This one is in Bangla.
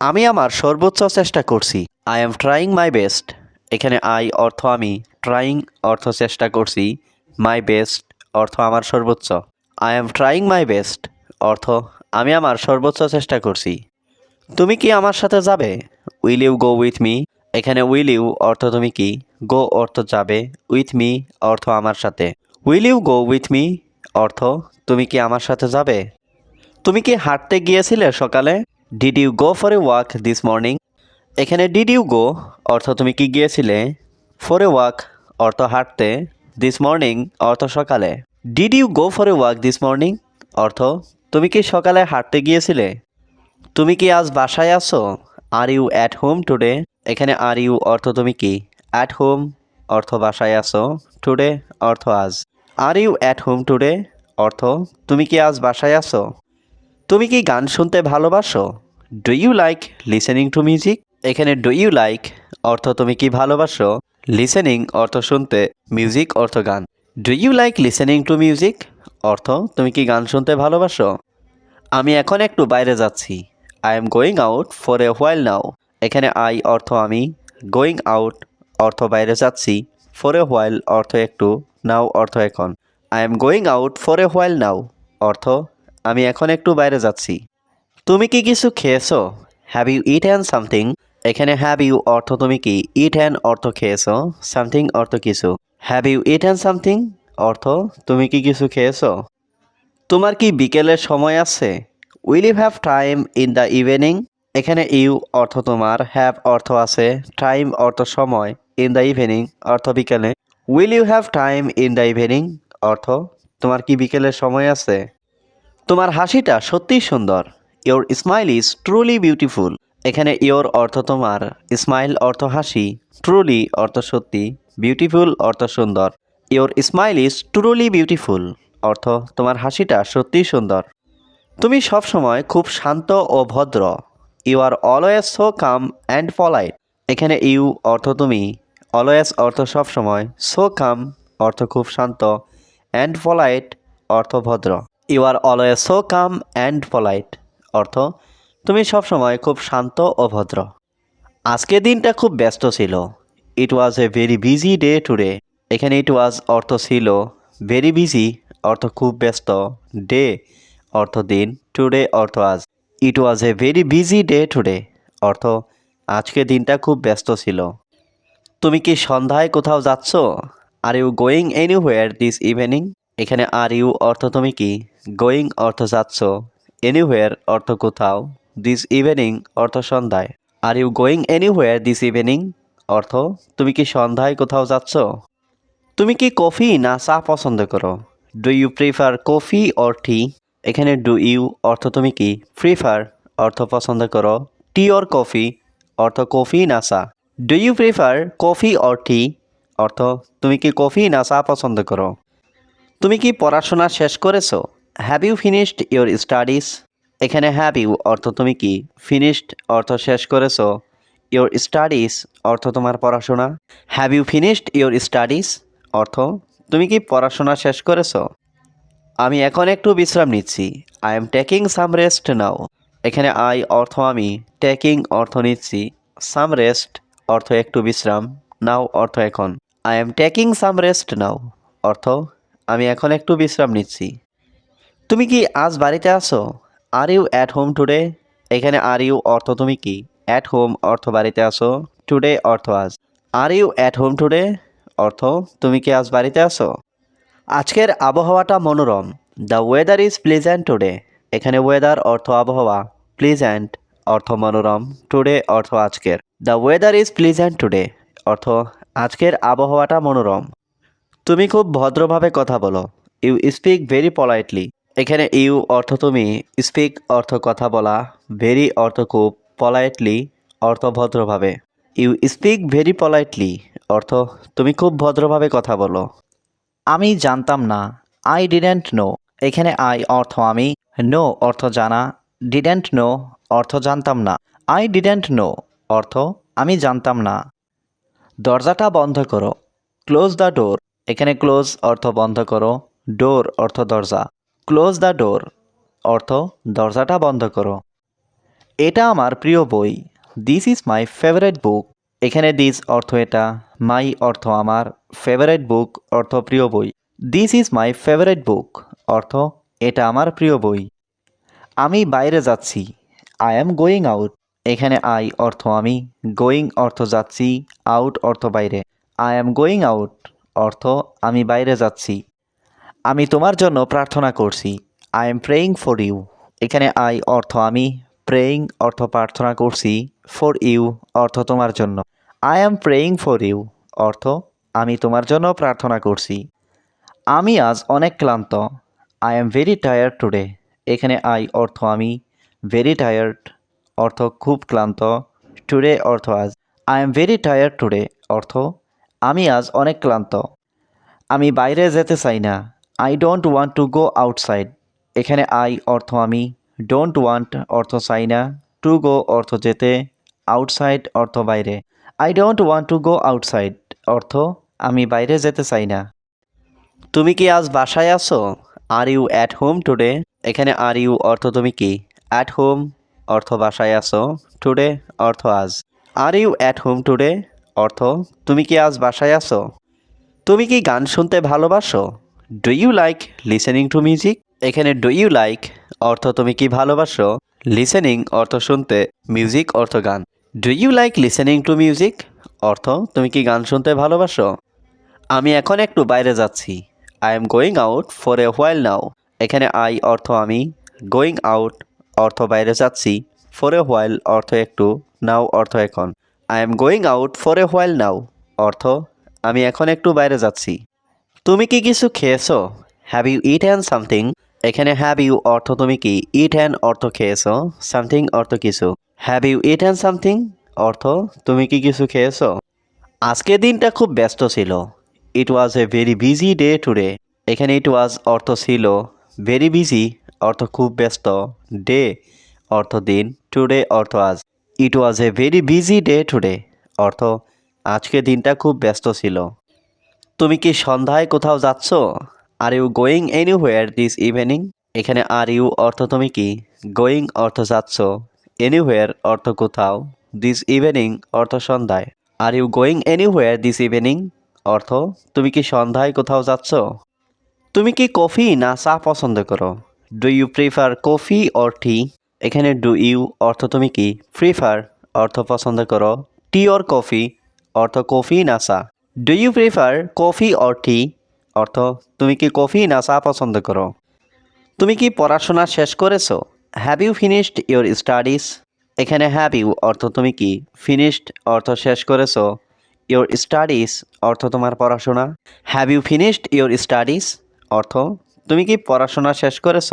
আমি আমার সর্বোচ্চ চেষ্টা করছি। I am trying my best এখানে আই অর্থ আমি। ট্রাইং অর্থ চেষ্টা করছি। মাই বেস্ট অর্থ আমার সর্বোচ্চ। I am trying my best অর্থ, আমি আমার সর্বোচ্চ চেষ্টা করছি। তুমি কি আমার সাথে যাবে? Will you go with me এখানে উইল ইউ অর্থ তুমি কি? গো অর্থ যাবে। উইথ মি অর্থ আমার সাথে। Will you go with me অর্থ, তুমি কি আমার সাথে যাবে? তুমি কি হাঁটতে গিয়েছিলে সকালে? Did you go for a walk this morning এখানে ডিড ইউ গো অর্থ তুমি কি গিয়েছিলে? ফর এ ওয়াক অর্থ হাঁটতে। দিস মর্নিং অর্থ সকালে। Did you go for a walk this morning অর্থ, তুমি কি সকালে হাঁটতে গিয়েছিলে? তুমি কি আজ বাসায় আছো? Are you at home today এখানে আর ইউ অর্থ তুমি কি? অ্যাট হোম অর্থ বাসায় আছো। টুডে অর্থ আজ। Are you at home today অর্থ, তুমি কি আজ বাসায় আছো? তুমি কি গান শুনতে ভালোবাসো? Do you like listening to music এখানে ডু ইউ লাইক অর্থ তুমি কি ভালোবাসো? লিসেনিং অর্থ শুনতে মিউজিক অর্থ গান। Do you like listening to music অর্থ তুমি কি গান শুনতে ভালোবাসো? আমি এখন একটু বাইরে যাচ্ছি। I am going out for a while now এখানে আই অর্থ আমি। গোয়িং আউট অর্থ বাইরে যাচ্ছি। ফর এ হোয়াইল অর্থ একটু নাও অর্থ এখন। I am going out for a while now অর্থ আমি এখন একটু বাইরে যাচ্ছি। তুমি কি কিছু খেয়েছো? Have you eat an something এখানে হ্যাভ ইউ অর্থ তুমি কি? ইট অ্যান অর্থ খেয়েছো। সামথিং অর্থ কিছু। Have you eat an something অর্থ তুমি কি কিছু খেয়েছো? তোমার কি বিকেলের সময় আছে? Will you have time in the evening এখানে ইউ অর্থ তোমার হ্যাভ অর্থ আছে টাইম অর্থ সময় ইন দ্য ইভিনিং অর্থ বিকেলে। Will you have time in the evening অর্থ তোমার কি বিকেলের সময় আছে? তোমার হাসিটা সত্যিই সুন্দর। Your smile is truly beautiful এখানে ইওর অর্থ তোমার স্মাইল অর্থ হাসি ট্রুলি অর্থ সত্যি বিউটিফুল অর্থ সুন্দর। Your smile is truly beautiful অর্থ তোমার হাসিটা সত্যিই সুন্দর। তুমি সবসময় খুব শান্ত ও ভদ্র। You are always so calm and polite এখানে ইউ অর্থ তুমি। অলওয়েজ অর্থ সবসময় সো কাম অর্থ খুব শান্ত অ্যান্ড পলাইট অর্থ ভদ্র। You are always so calm and polite অর্থ, তুমি সবসময় খুব শান্ত ও ভদ্র। আজকে দিনটা খুব ব্যস্ত ছিল। It was a very busy day today এখানে ইট ওয়াজ অর্থ ছিল ভেরি বিজি অর্থ খুব ব্যস্ত। ডে অর্থ দিন টুডে অর্থ আজ। It was a very busy day today অর্থ আজকে দিনটা খুব ব্যস্ত ছিল। তুমি কি সন্ধ্যায় কোথাও যাচ্ছ? Are you going anywhere this evening এখানে আর ইউ অর্থ তুমি কি? গোয়িং অর্থ যাচ্ছ। এনিহোয়ার অর্থ কোথাও। দিস ইভিনিং অর্থ সন্ধ্যায়। Are you going anywhere this evening অর্থ, তুমি কি সন্ধ্যায় কোথাও যাচ্ছ? তুমি কি কফি না চা পছন্দ করো? Do you prefer coffee or tea এখানে ডু ইউ অর্থ তুমি কি? প্রিফার অর্থ পছন্দ করো। টি অর কফি অর্থ কফি না চা। Do you prefer coffee or tea অর্থ, তুমি কি কফি না চা পছন্দ করো? তুমি কি পড়াশোনা শেষ করেছ? Have you finished your studies এখানে হ্যাভ ইউ অর্থ তুমি কি? ফিনিশড অর্থ শেষ করেছ? ইউর স্টাডিজ অর্থ তোমার পড়াশোনা? Have you finished your studies অর্থ তুমি কি পড়াশোনা শেষ করেছ? আমি এখন একটু বিশ্রাম নিচ্ছি। I am taking some rest now এখানে আই অর্থ আমি টেকিং অর্থ নিচ্ছি। সাম রেস্ট অর্থ একটু বিশ্রাম। নাও অর্থ এখন। I am taking some rest now অর্থ আমি এখন একটু বিশ্রাম নিচ্ছি। তুমি কি আজ বাড়িতে আছো? Are you at home today এখানে আর ইউ অর্থ তুমি কি? অ্যাট হোম অর্থ বাড়িতে আছো? টুডে অর্থ আজ। Are you at home today অর্থ তুমি কি আজ বাড়িতে আছো? আজকের আবহাওয়াটা মনোরম। The weather is pleasant today এখানে ওয়েদার অর্থ আবহাওয়া। প্লেজেন্ট অর্থ মনোরম। টুডে অর্থ আজকের। The weather is pleasant today অর্থ আজকের আবহাওয়াটা মনোরম। তুমি খুব ভদ্রভাবে কথা বলো। ইউ স্পিক ভেরি পলাইটলি এখানে ইউ অর্থ তুমি স্পিক অর্থ কথা বলা ভেরি অর্থ খুব পলাইটলি অর্থ ভদ্রভাবে। ইউ স্পিক ভেরি পলাইটলি অর্থ তুমি খুব ভদ্রভাবে কথা বলো। আমি জানতাম না আই ডিডেন্ট নো এখানে আই অর্থ আমি নো অর্থ জানা ডিডেন্ট নো অর্থ জানতাম না। আই ডিডেন্ট নো অর্থ আমি জানতাম না। দরজাটা বন্ধ করো। ক্লোজ দ্য ডোর এখানে ক্লোজ অর্থ বন্ধ করো ডোর অর্থ দরজা। ক্লোজ দ্য ডোর অর্থ দরজাটা বন্ধ করো। এটা আমার প্রিয় বই। This is my favourite book এখানে দিস অর্থ এটা মাই অর্থ আমার ফেভারিট বুক অর্থ প্রিয় বই। This is my favourite book অর্থ এটা আমার প্রিয় বই। আমি বাইরে যাচ্ছি। আই অ্যাম গোয়িং আউট এখানে আই অর্থ আমি গোয়িং অর্থ যাচ্ছি আউট অর্থ বাইরে। আই অ্যাম গোয়িং আউট অর্থ, আমি বাইরে যাচ্ছি। আমি তোমার জন্য প্রার্থনা করছি। I am praying for you এখানে আই অর্থ আমি। প্রেয়িং অর্থ প্রার্থনা করছি। ফর ইউ অর্থ তোমার জন্য। I am praying for you অর্থ, আমি তোমার জন্য প্রার্থনা করছি। আমি আজ অনেক ক্লান্ত। I am very tired today এখানে আই অর্থ আমি। ভেরি টায়ার্ড অর্থ খুব ক্লান্ত। টুডে অর্থ আজ। I am very tired today অর্থ আমি আজ অনেক ক্লান্ত। আমি বাইরে যেতে চাই না। I don't want to go outside এখানে আই অর্থ আমি। ডোন্ট ওয়ান্ট অর্থ চাই না। টু গো অর্থ যেতে। আউটসাইড অর্থ বাইরে। I don't want to go outside অর্থ আমি বাইরে যেতে চাই না। তুমি কি আজ বাসায় আছো? Are you at home today এখানে আর ইউ অর্থ তুমি কি? অ্যাট হোম অর্থ বাসায় আছো। টুডে অর্থ আজ। Are you at home today অর্থ, তুমি কি আজ বাসায় আছো? তুমি কি গান শুনতে ভালোবাসো? Do you like listening to music এখানে ডু ইউ লাইক অর্থ তুমি কি ভালোবাসো? লিসেনিং অর্থ শুনতে মিউজিক অর্থ গান। Do you like listening to music অর্থ, তুমি কি গান শুনতে ভালোবাসো? আমি এখন একটু বাইরে যাচ্ছি। I am going out for a while now এখানে আই অর্থ আমি। গোয়িং আউট অর্থ বাইরে যাচ্ছি। ফর এ হোয়াইল অর্থ একটু নাও অর্থ এখন। I am going out for a while now অর্থ, আমি এখন একটু বাইরে যাচ্ছি। তুমি কি কিছু খেয়েছো? Have you eat and something এখানে হ্যাভ ইউ অর্থ তুমি কি? ইট অ্যান্ড অর্থ খেয়েছো। সামথিং অর্থ কিছু। Have you eat and something অর্থ, তুমি কি কিছু খেয়েছো? আজকের দিনটা খুব ব্যস্ত ছিল। It was a very busy day today এখানে ইট ওয়াজ অর্থ ছিল। ভেরি বিজি অর্থ খুব ব্যস্ত। ডে অর্থ দিন। টুডে অর্থ আজ। It was a very busy day today অর্থ আজকে দিনটা খুব ব্যস্ত ছিল। তুমি কি সন্ধ্যায় কোথাও যাচ্ছ? Are you going anywhere this evening এখানে আর ইউ অর্থ তুমি কি? গোয়িং অর্থ যাচ্ছ। এনিহোয়ার অর্থ কোথাও। দিস ইভিনিং অর্থ সন্ধ্যায়। Are you going anywhere this evening অর্থ তুমি কি সন্ধ্যায় কোথাও যাচ্ছ? তুমি কি কফি না চা পছন্দ করো? Do you prefer coffee or tea এখানে ডু ইউ অর্থ তুমি কি? প্রিফার অর্থ পছন্দ করো। টি অর কফি অর্থ কফি না চা do you prefer coffee or tea অর্থ তুমি কি কফি না চা পছন্দ করো। তুমি কি পড়াশোনা শেষ করেছ? Have you finished your studies এখানে হ্যাভ ইউ অর্থ তুমি কি? ফিনিশড অর্থ শেষ করেছ। ইউর স্টাডিজ অর্থ তোমার পড়াশোনা। Have you finished your studies অর্থ তুমি কি পড়াশোনা শেষ করেছ?